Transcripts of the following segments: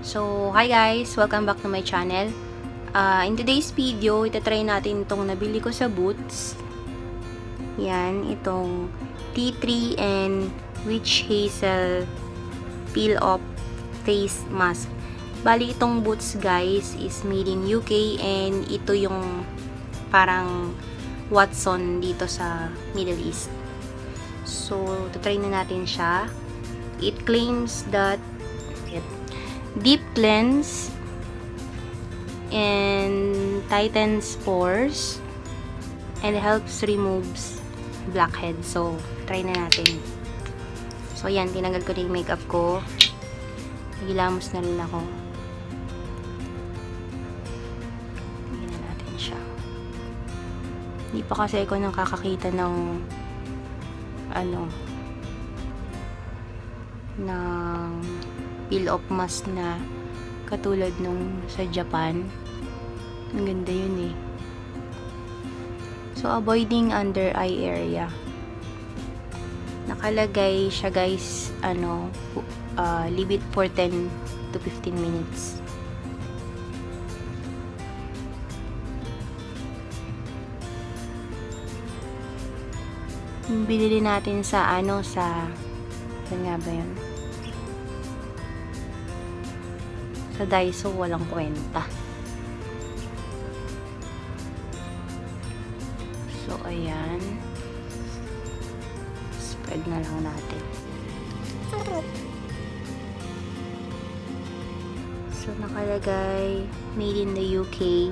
So, hi guys! Welcome back to my channel. Uh, in today's video, itatry natin itong nabili ko sa Boots. Yan, itong tea tree and witch hazel peel off face mask. Bali, itong Boots guys is made in UK and ito yung parang Watson dito sa Middle East. So, tatry na natin siya. It claims that deep cleanse and tightens pores and helps removes blackheads. So, try na natin. So, yan. Tinanggal ko na yung makeup ko. Nagilamos na rin ako. Na natin siya. Hindi pa kasi ako nakakakita ng ano ng peel off mask na katulad nung sa Japan. Ang ganda yun eh. So, avoiding under eye area. Nakalagay siya guys, ano, uh, leave it for 10 to 15 minutes. Yung binili natin sa ano, sa, saan nga ba yun? Sa Daiso, walang kwenta. So, ayan. Spread na lang natin. So, nakalagay made in the UK.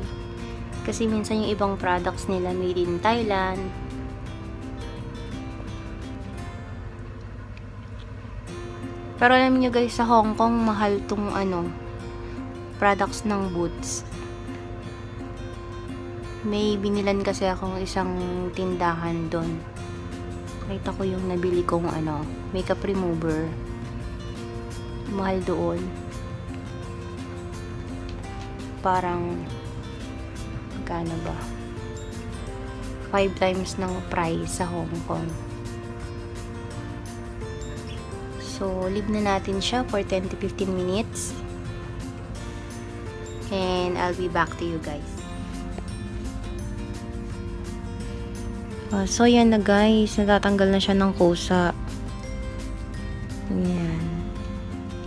Kasi minsan yung ibang products nila made in Thailand. Pero alam niyo guys, sa Hong Kong, mahal tong ano, products ng Boots. May binilan kasi akong isang tindahan doon. Nakita ko yung nabili kong ano, makeup remover. Mahal doon. Parang, magkano ba? 5 times ng price sa Hong Kong. So, leave na natin siya for 10 to 15 minutes. And I'll be back to you guys. Uh, so, yan na guys. Natatanggal na siya ng kusa. Yan.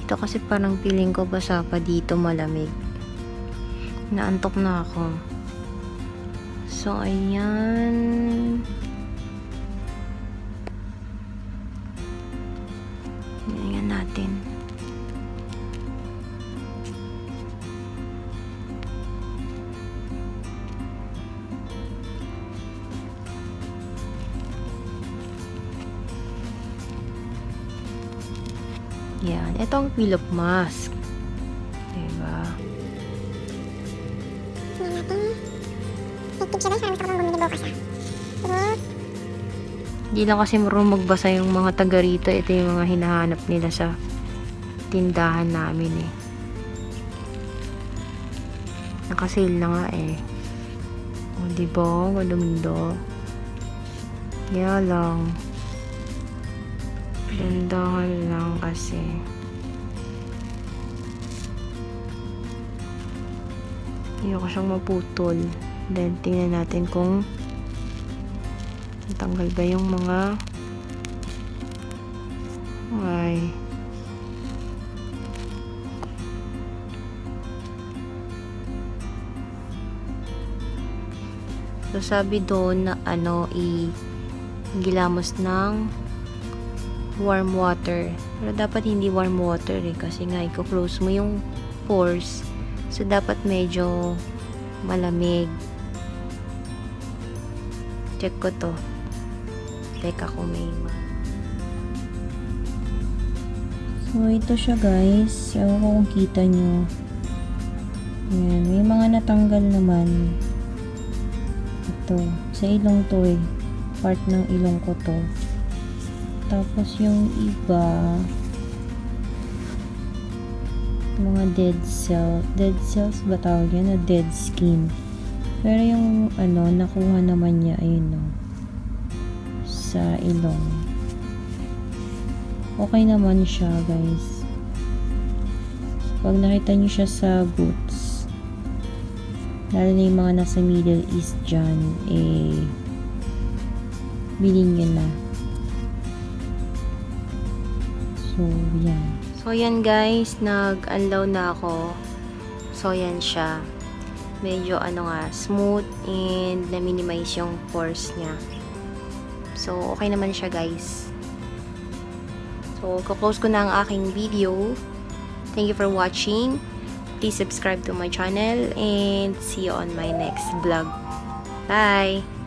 Dito kasi parang feeling ko basa pa dito malamig. Naantok na ako. So, ayan. Ayan natin. Yan. Ito ang off mask. Diba? Hindi lang kasi marunong magbasa yung mga taga rito. Ito yung mga hinahanap nila sa tindahan namin eh. Nakasale na nga eh. O, diba? Ganda Kaya lang. Dandahan lang kasi. Ayoko siyang maputol. Then, tingnan natin kung Natanggal ba yung mga ay So sabi doon na ano i gilamos ng warm water. Pero dapat hindi warm water eh kasi nga i-close mo yung pores. So dapat medyo malamig. Check ko to. Teka kung may ma. So, ito siya guys. Ewan ko kung kita nyo. Ayan. May mga natanggal naman. Ito. Sa ilong to eh. Part ng ilong ko to. Tapos yung iba mga dead cell. Dead cells ba tawag yan? O dead skin. Pero yung ano, nakuha naman niya, ayun no sa ilong. Okay naman siya, guys. pag nakita nyo siya sa boots, lalo na yung mga nasa Middle East dyan, eh, bilhin nyo na. So, yan. So, yan guys, nag-unload na ako. So, yan siya. Medyo, ano nga, smooth and na-minimize yung pores niya. So, okay naman siya guys. So, close ko na ang aking video. Thank you for watching. Please subscribe to my channel and see you on my next vlog. Bye!